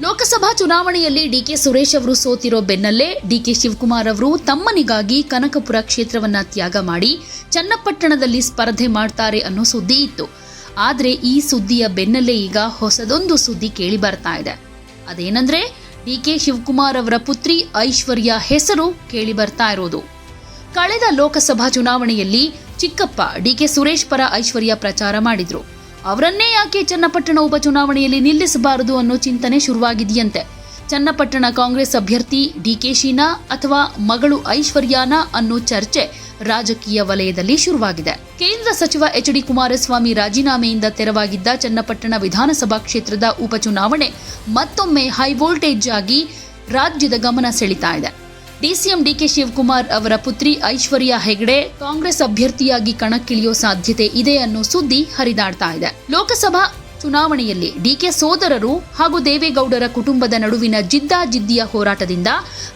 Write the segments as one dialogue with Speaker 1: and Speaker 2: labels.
Speaker 1: ಲೋಕಸಭಾ ಚುನಾವಣೆಯಲ್ಲಿ ಡಿಕೆ ಸುರೇಶ್ ಅವರು ಸೋತಿರೋ ಬೆನ್ನಲ್ಲೇ ಡಿಕೆ ಶಿವಕುಮಾರ್ ಅವರು ತಮ್ಮನಿಗಾಗಿ ಕನಕಪುರ ಕ್ಷೇತ್ರವನ್ನ ತ್ಯಾಗ ಮಾಡಿ ಚನ್ನಪಟ್ಟಣದಲ್ಲಿ ಸ್ಪರ್ಧೆ ಮಾಡ್ತಾರೆ ಅನ್ನೋ ಸುದ್ದಿ ಇತ್ತು. ಆದರೆ ಈ ಸುದ್ದಿಯ ಬೆನ್ನಲ್ಲೇ ಈಗ ಹೊಸದೊಂದು ಸುದ್ದಿ ಕೇಳಿ ಬರ್ತಾ ಇದೆ. ಅದೇನಂದ್ರೆ, ಡಿಕೆ ಶಿವಕುಮಾರ್ ಅವರ ಪುತ್ರಿ ಐಶ್ವರ್ಯ ಹೆಸರು ಕೇಳಿ ಬರ್ತಾ ಇರೋದು. ಕಳೆದ ಲೋಕಸಭಾ ಚುನಾವಣೆಯಲ್ಲಿ ಚಿಕ್ಕಪ್ಪ ಡಿಕೆ ಸುರೇಶ್ ಪರ ಐಶ್ವರ್ಯ ಪ್ರಚಾರ ಮಾಡಿದ್ರು. ಅವರನ್ನೇ ಯಾಕೆ ಚನ್ನಪಟ್ಟಣ ಉಪಚುನಾವಣೆಯಲ್ಲಿ ನಿಲ್ಲಿಸಬಾರದು ಅನ್ನೋ ಚಿಂತನೆ ಶುರುವಾಗಿದೆಯಂತೆ. ಚನ್ನಪಟ್ಟಣ ಕಾಂಗ್ರೆಸ್ ಅಭ್ಯರ್ಥಿ ಡಿಕೆಶಿನಾ ಅಥವಾ ಮಗಳು ಐಶ್ವರ್ಯಾನ ಅನ್ನೋ ಚರ್ಚೆ ರಾಜಕೀಯ ವಲಯದಲ್ಲಿ ಶುರುವಾಗಿದೆ. ಕೇಂದ್ರ ಸಚಿವ ಎಚ್ ಡಿ ಕುಮಾರಸ್ವಾಮಿ ರಾಜೀನಾಮೆಯಿಂದ ತೆರವಾಗಿದ್ದ ಚನ್ನಪಟ್ಟಣ ವಿಧಾನಸಭಾ ಕ್ಷೇತ್ರದ ಉಪಚುನಾವಣೆ ಮತ್ತೊಮ್ಮೆ ಹೈವೋಲ್ಟೇಜ್ ಆಗಿ ರಾಜ್ಯದ ಗಮನ ಸೆಳೀತಾ ಇದೆ. ಡಿಸಿಎಂ ಡಿಕೆ ಶಿವಕುಮಾರ್ ಅವರ ಪುತ್ರಿ ಐಶ್ವರ್ಯ ಹೆಗಡೆ ಕಾಂಗ್ರೆಸ್ ಅಭ್ಯರ್ಥಿಯಾಗಿ ಕಣಕ್ಕಿಳಿಯೋ ಸಾಧ್ಯತೆ ಇದೆ ಅನ್ನೋ ಸುದ್ದಿ ಹರಿದಾಡ್ತಾ ಇದೆ. ಲೋಕಸಭಾ ಚುನಾವಣೆಯಲ್ಲಿ ಡಿಕೆ ಸೋದರರು ಹಾಗೂ ದೇವೇಗೌಡರ ಕುಟುಂಬದ ನಡುವಿನ ಜಿದ್ದಾಜಿದ್ದಿಯ ಹೋರಾಟದಿಂದ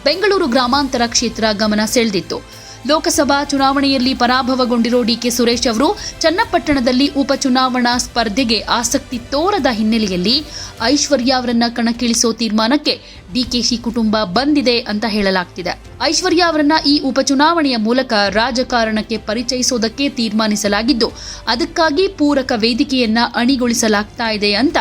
Speaker 1: ಬೆಂಗಳೂರು ಗ್ರಾಮಾಂತರ ಕ್ಷೇತ್ರ ಗಮನ ಸೆಳೆದಿತ್ತು. ಲೋಕಸಭಾ ಚುನಾವಣೆಯಲ್ಲಿ ಪರಾಭವಗೊಂಡಿರೋ ಡಿಕೆ ಸುರೇಶ್ ಅವರು ಚನ್ನಪಟ್ಟಣದಲ್ಲಿ ಉಪಚುನಾವಣಾ ಸ್ಪರ್ಧೆಗೆ ಆಸಕ್ತಿ ತೋರದ ಹಿನ್ನೆಲೆಯಲ್ಲಿ ಐಶ್ವರ್ಯ ಅವರನ್ನ ಕಣಕ್ಕಿಳಿಸೋ ತೀರ್ಮಾನಕ್ಕೆ ಡಿಕೆಶಿ ಕುಟುಂಬ ಬಂದಿದೆ ಅಂತ ಹೇಳಲಾಗ್ತಿದೆ. ಐಶ್ವರ್ಯ ಅವರನ್ನ ಈ ಉಪಚುನಾವಣೆಯ ಮೂಲಕ ರಾಜಕಾರಣಕ್ಕೆ ಪರಿಚಯಿಸೋದಕ್ಕೆ ತೀರ್ಮಾನಿಸಲಾಗಿದ್ದು, ಅದಕ್ಕಾಗಿ ಪೂರಕ ವೇದಿಕೆಯನ್ನ ಅಣಿಗೊಳಿಸಲಾಗ್ತಾ ಇದೆ ಅಂತ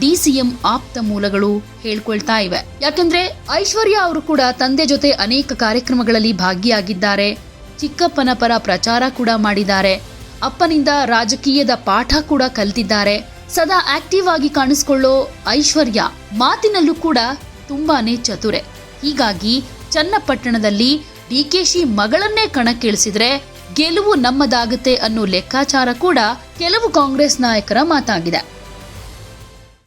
Speaker 1: ಡಿಸಿಎಂ ಆಪ್ತ ಮೂಲಗಳು ಹೇಳ್ಕೊಳ್ತಾ ಇವೆ. ಯಾಕಂದ್ರೆ ಐಶ್ವರ್ಯ ಅವರು ಕೂಡ ತಂದೆ ಜೊತೆ ಅನೇಕ ಕಾರ್ಯಕ್ರಮಗಳಲ್ಲಿ ಭಾಗಿಯಾಗಿದ್ದಾರೆ. ಚಿಕ್ಕಪ್ಪನ ಪರ ಪ್ರಚಾರ ಕೂಡ ಮಾಡಿದ್ದಾರೆ. ಅಪ್ಪನಿಂದ ರಾಜಕೀಯದ ಪಾಠ ಕೂಡ ಕಲ್ತಿದ್ದಾರೆ. ಸದಾ ಆಕ್ಟಿವ್ ಆಗಿ ಕಾಣಿಸ್ಕೊಳ್ಳೋ ಐಶ್ವರ್ಯ ಮಾತಿನಲ್ಲೂ ಕೂಡ ತುಂಬಾನೇ ಚತುರೆ. ಹೀಗಾಗಿ ಚನ್ನಪಟ್ಟಣದಲ್ಲಿ ಡಿಕೆಶಿ ಮಗಳನ್ನೇ ಕಣಕ್ಕಿಳಿಸಿದ್ರೆ ಗೆಲುವು ನಮ್ಮದಾಗುತ್ತೆ ಅನ್ನೋ ಲೆಕ್ಕಾಚಾರ ಕೂಡ ಕೆಲವು ಕಾಂಗ್ರೆಸ್ ನಾಯಕರ ಮಾತಾಗಿದೆ.